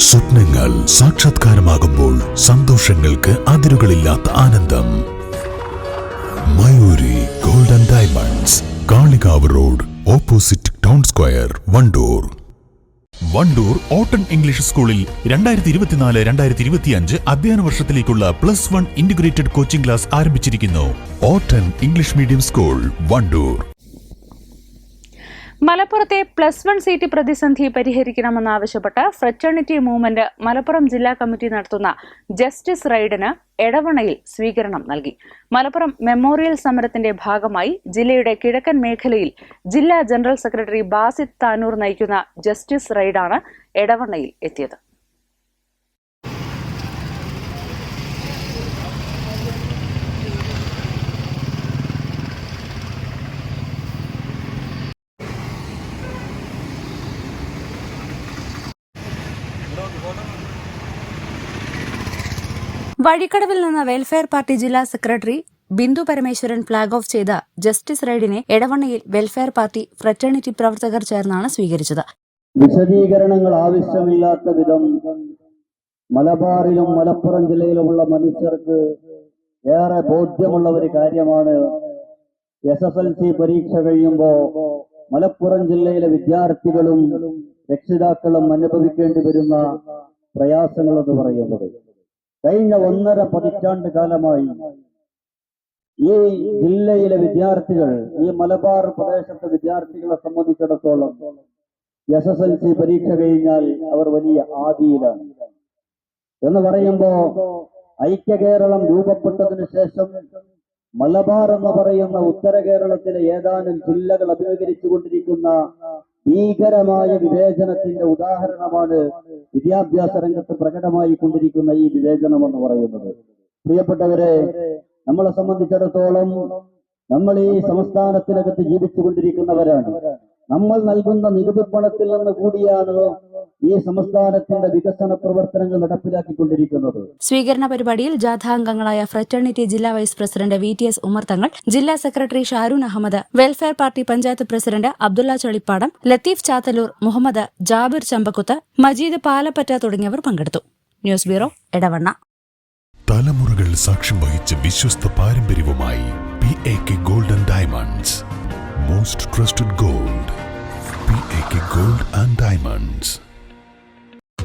സ്വപ്നങ്ങൾ സാക്ഷാത്കാരമാകുമ്പോൾ സന്തോഷങ്ങൾക്ക് അതിരുകളില്ലാത്ത ആനന്ദം. Mayuri golden diamonds Kalikavu road opposite town square Wandoor. Wandoor ഓട്ടൺ English സ്കൂളിൽ രണ്ടായിരത്തി ഇരുപത്തിനാല് രണ്ടായിരത്തി ഇരുപത്തിയഞ്ച് അധ്യയന വർഷത്തിലേക്കുള്ള plus one integrated coaching class ആരംഭിച്ചിരിക്കുന്നു. ഓട്ടൺ ഇംഗ്ലീഷ് മീഡിയം സ്കൂൾ വണ്ടൂർ. മലപ്പുറത്തെ പ്ലസ് വൺ സീറ്റ് പ്രതിസന്ധി പരിഹരിക്കണമെന്നാവശ്യപ്പെട്ട് ഫ്രറ്റേണിറ്റി മൂവ്മെന്റ് മലപ്പുറം ജില്ലാ കമ്മിറ്റി നടത്തുന്ന ജസ്റ്റിസ് റൈഡിന് എടവണയിൽ സ്വീകരണം നൽകി. മലപ്പുറം മെമ്മോറിയൽ സമരത്തിന്റെ ഭാഗമായി ജില്ലയുടെ കിഴക്കൻ മേഖലയിൽ ജില്ലാ ജനറൽ സെക്രട്ടറി ബാസിത് താനൂർ നയിക്കുന്ന ജസ്റ്റിസ് റൈഡാണ് എടവണയിൽ എത്തിയത്. വഴിക്കടവിൽ നിന്ന് വെൽഫെയർ പാർട്ടി ജില്ലാ secretary Bindu Parameswaran flag off ചെയ്ത ജസ്റ്റിസ് റൈഡിനെ എടവണ്ണയിൽ വെൽഫെയർ പാർട്ടി ഫ്രറ്റേണിറ്റി പ്രവർത്തകർ ചേർന്നാണ് സ്വീകരിച്ചത്. വിശദീകരണങ്ങൾ ആവശ്യമില്ലാത്ത വിധം മലബാറിലും മലപ്പുറം ജില്ലയിലുമുള്ള മനുഷ്യർക്ക് ഏറെ ബോധ്യമുള്ള ഒരു കാര്യമാണ് എസ് എസ് എൽ സി പരീക്ഷ കഴിയുമ്പോൾ മലപ്പുറം ജില്ലയിലെ വിദ്യാർത്ഥികളും രക്ഷിതാക്കളും അനുഭവിക്കേണ്ടി വരുന്ന പ്രയാസങ്ങൾ എന്ന് പറയുന്നത്. കഴിഞ്ഞ ഒന്നര പതിറ്റാണ്ട് കാലമായി ഈ ജില്ലയിലെ വിദ്യാർത്ഥികൾ ഈ മലബാർ പ്രദേശത്തെ വിദ്യാർത്ഥികളെ സംബന്ധിച്ചിടത്തോളം എസ് എസ് എൽ സി പരീക്ഷ കഴിഞ്ഞാൽ അവർ വലിയ ആദിയിലാണ്. എന്ന് പറയുമ്പോ ഐക്യ കേരളം രൂപപ്പെട്ടതിന് ശേഷം മലബാർ എന്ന് പറയുന്ന ഉത്തര കേരളത്തിലെ ഏതാനും ജില്ലകൾ അഭിമുഖീകരിച്ചു കൊണ്ടിരിക്കുന്ന ഭീകരമായ വിവേചനത്തിന്റെ ഉദാഹരണമാണ് വിദ്യാഭ്യാസ രംഗത്ത് പ്രകടമായി കൊണ്ടിരിക്കുന്ന ഈ വിവേചനം എന്ന് പറയുന്നത്. പ്രിയപ്പെട്ടവരെ നമ്മളെ സംബന്ധിച്ചിടത്തോളം നമ്മൾ ഈ സംസ്ഥാനത്തിനകത്ത് ജീവിച്ചു കൊണ്ടിരിക്കുന്നവരാണ് നമ്മൾ നൽകുന്ന നികുതി പണത്തിൽ നിന്ന് കൂടിയാണ് ഈ സംസ്ഥാനത്തിന്റെ വികസന പ്രവർത്തനങ്ങൾ നടപ്പിലാക്കിക്കൊണ്ടിരിക്കുന്നത്. സ്വീകരണ പരിപാടിയിൽ ജാഥാംഗങ്ങളായ ഫ്രറ്റേണിറ്റി ജില്ലാ vice president V T S Umar Thangal ജില്ലാ secretary Sharoon Ahmed welfare party panchayat president Abdulla Chalippadam Latheef Chathalloor Muhammad Jabir Chambakkuth Majeed Palappatta തുടങ്ങിയവർ പങ്കെടുത്തു. ന്യൂസ് ബ്യൂറോ ഇടവണ്ണ തലമുറകൾ സാക്ഷ്യം വഹിച്ച വിശ്വസ്ത പാരമ്പര്യവുമായി P A K golden diamonds. Most trusted gold P A K gold and diamonds.